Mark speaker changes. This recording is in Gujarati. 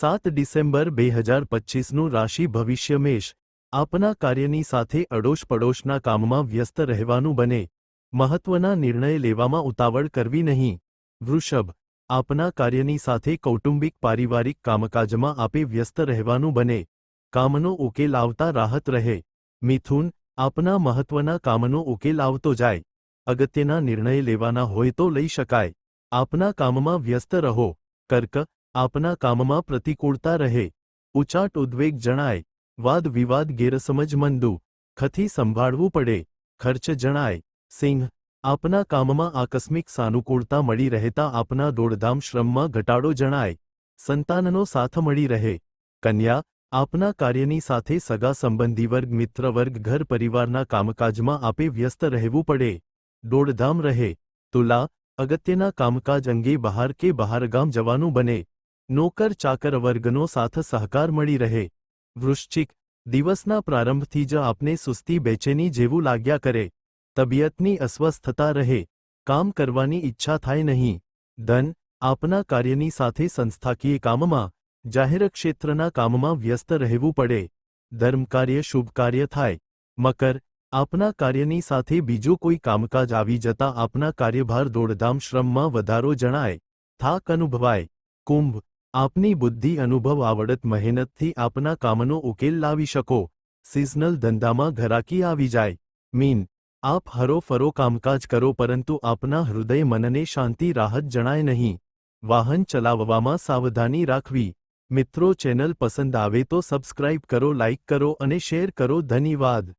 Speaker 1: સાત ડિસેમ્બર બે હજાર પચીસનું રાશિ ભવિષ્ય મેષ આપના કાર્યની સાથે અડોશ પડોશના કામમાં વ્યસ્ત રહેવાનું બને. મહત્વના નિર્ણય લેવામાં ઉતાવળ કરવી નહીં. વૃષભ, આપના કાર્યની સાથે કૌટુંબિક પારિવારિક કામકાજમાં આપે વ્યસ્ત રહેવાનું બને. કામનો ઉકેલ આવતા રાહત રહે. મિથુન, આપના મહત્વના કામનો ઉકેલ આવતો જાય. અગત્યના નિર્ણય લેવાના હોય તો લઈ શકાય. આપના કામમાં વ્યસ્ત રહો. કર્ક આપના કામમાં પ્રતિકૂળતા રહે. ઉચાટ ઉદ્વેગ જણાય. વાદ વિવાદ ગેરસમજ મંદુ. ખથી સંભાળવું પડે. ખર્ચ જણાય. સિંહ, આપના કામમાં આકસ્મિક સાનુકૂળતા મળી રહેતા આપના દોડધામ શ્રમમાં ઘટાડો જણાય. સંતાનનો સાથ મળી રહે. કન્યા, આપના કાર્યની સાથે સગા સંબંધી વર્ગ, મિત્ર વર્ગ, ઘર પરિવારના કામકાજમાં આપે વ્યસ્ત રહેવું પડે. દોડધામ રહે. તુલા, અગત્યના કામકાજ અંગે બહાર કે બહારગામ જવાનું બને. નોકર ચાકર વર્ગનો સાથ સહકાર મળી રહે. વૃશ્ચિક, દિવસના પ્રારંભથી જ આપને સુસ્તી બેચેની જેવું લાગ્યા કરે. તબિયતની અસ્વસ્થતા રહે. કામ કરવાની ઈચ્છા થાય નહીં. ધન, આપના કાર્યની સાથે સંસ્થાકીય કામમાં, જાહેર ક્ષેત્રના કામમાં વ્યસ્ત રહેવું પડે. ધર્મકાર્ય શુભ કાર્ય થાય. મકર, આપના કાર્યની સાથે બીજું કોઈ કામકાજ આવી જતા આપના કાર્યભાર દોડધામ શ્રમમાં વધારો જણાય. થાક અનુભવાય. કુંભ આપની બુદ્ધિ અનુભવ આવડત મહેનતથી આપના કામનો ઉકેલ લાવી શકો. સિઝનલ ધંધામાં ઘરાકી આવી જાય. મીન, આપ હરોફરો કામકાજ કરો પરંતુ આપના હૃદય મનને શાંતિ રાહત જણાય નહીં. વાહન ચલાવવામાં સાવધાની રાખવી. મિત્રો ચેનલ પસંદ આવે તો સબસ્ક્રાઇબ કરો, લાઇક કરો અને શેર કરો. ધન્યવાદ.